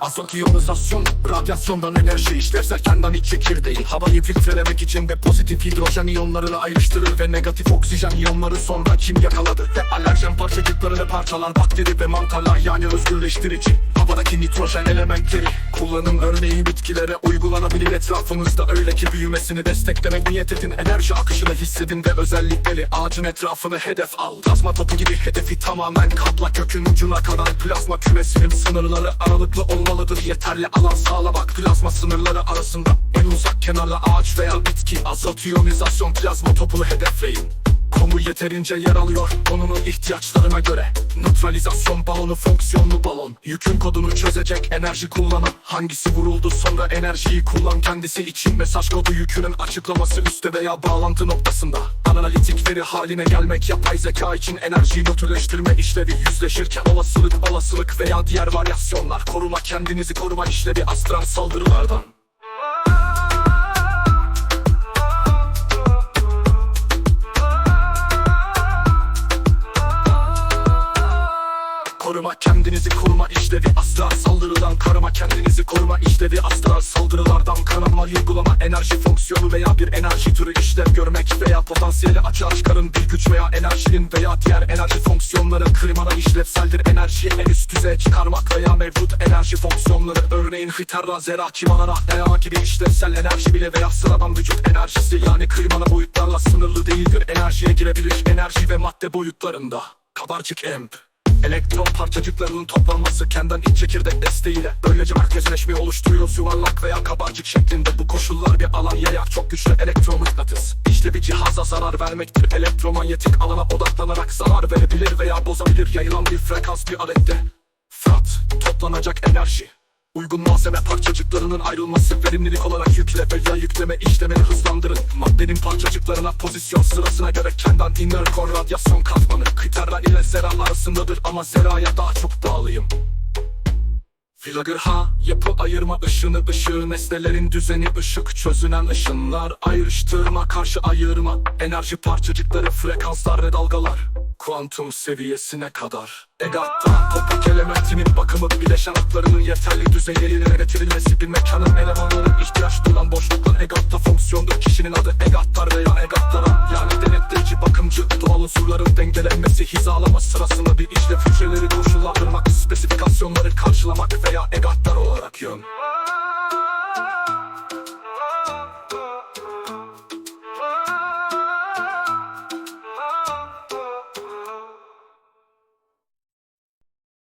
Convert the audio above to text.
Azot iyonizasyon, radyasyondan enerji işlevsel kendan iç çekirdeği Havayı filtrelemek için ve pozitif hidrojen iyonlarını ayrıştırır Ve negatif oksijen iyonları sonra kim yakaladı? Ve alerjen parçacıklarını parçalar bakteri ve mantarlar yani özgürleştirici Havadaki nitrojen elementleri. Kullanım örneği bitkilere uygulanabilir. Etrafınızda Öyle ki büyümesini desteklemek niyet edin. Enerji akışını hissedin ve özellikleri Ağacın etrafını hedef al. Plazma topu gibi hedefi tamamen kapla. Kökün ucuna kadar plazma kümesinin sınırları aralıklı olmalıdır. Yeterli alan sağlamak plazma sınırları arasında En uzak kenarla ağaç veya bitki. Azot iyonizasyon plazma topunu hedefleyin Komu yeterince yer alıyor. Konunun ihtiyaçlarına göre. Nötralizasyon balonu fonksiyonlu balon. Yükün kodunu çözecek enerji kullanan. Hangisi vuruldu sonra enerjiyi kullan. Kendisi için mesaj kodu yükünün açıklaması Üstte veya bağlantı noktasında. Analitik veri haline gelmek yapay zeka için enerjiyi nötrleştirme işlevi Yüzleşirken olasılık olasılık veya diğer varyasyonlar. Koruma kendinizi koruma işlevi astral saldırılardan Koruma kendinizi koruma işlevi asla saldırıdan Karama kendinizi koruma işlevi asla saldırılardan Kanama uygulama enerji fonksiyonu veya bir enerji türü işlev görmek Veya potansiyeli açığa çıkarın bir güç veya enerjinin veya diğer enerji fonksiyonları Klimana işlevseldir enerjiyi en üst düzeye çıkarmak veya mevcut enerji fonksiyonları Örneğin hiterra, zera, kimanara, veya gibi işlevsel enerji bile veya sıradan vücut enerjisi Yani klimana boyutlarla sınırlı değildir Enerjiye girebilir enerji ve madde boyutlarında. Kabarcık emp Elektron parçacıklarının toplanması kendinden iç çekirdek desteğiyle. Böylece merkezleşmeyi oluşturuyor yuvarlak veya kabarcık şeklinde. Bu koşullar bir alan yayak çok güçlü elektromıknatıs İşte bir cihaza zarar vermektir. Elektromanyetik alana odaklanarak zarar verebilir veya bozabilir. Yayılan bir frekans bir alette. Frat, toplanacak enerji. Uygun malzeme parçacıklarının ayrılması verimlilik olarak yükle veya yükleme işlemini hızlandırın. Maddenin parçacıklarına pozisyon sırasına göre kendan inner core radyasyon katmanı Kriterler ile zera arasındadır ama zeraya daha çok bağlıyım. Flagger ha yapı ayırma ışını ışığı nesnelerin düzeni ışık çözünen ışınlar ayrıştırma karşı ayırma enerji parçacıkları frekanslar ve dalgalar. Kuantum seviyesine kadar. Egatta toprak elementinin bakımı bileşen hatlarının yeterli düzeylerine getirilmesi bir mekanın hizalama sırasında bir işle füceleri koşullandırmak Spesifikasyonları karşılamak veya egat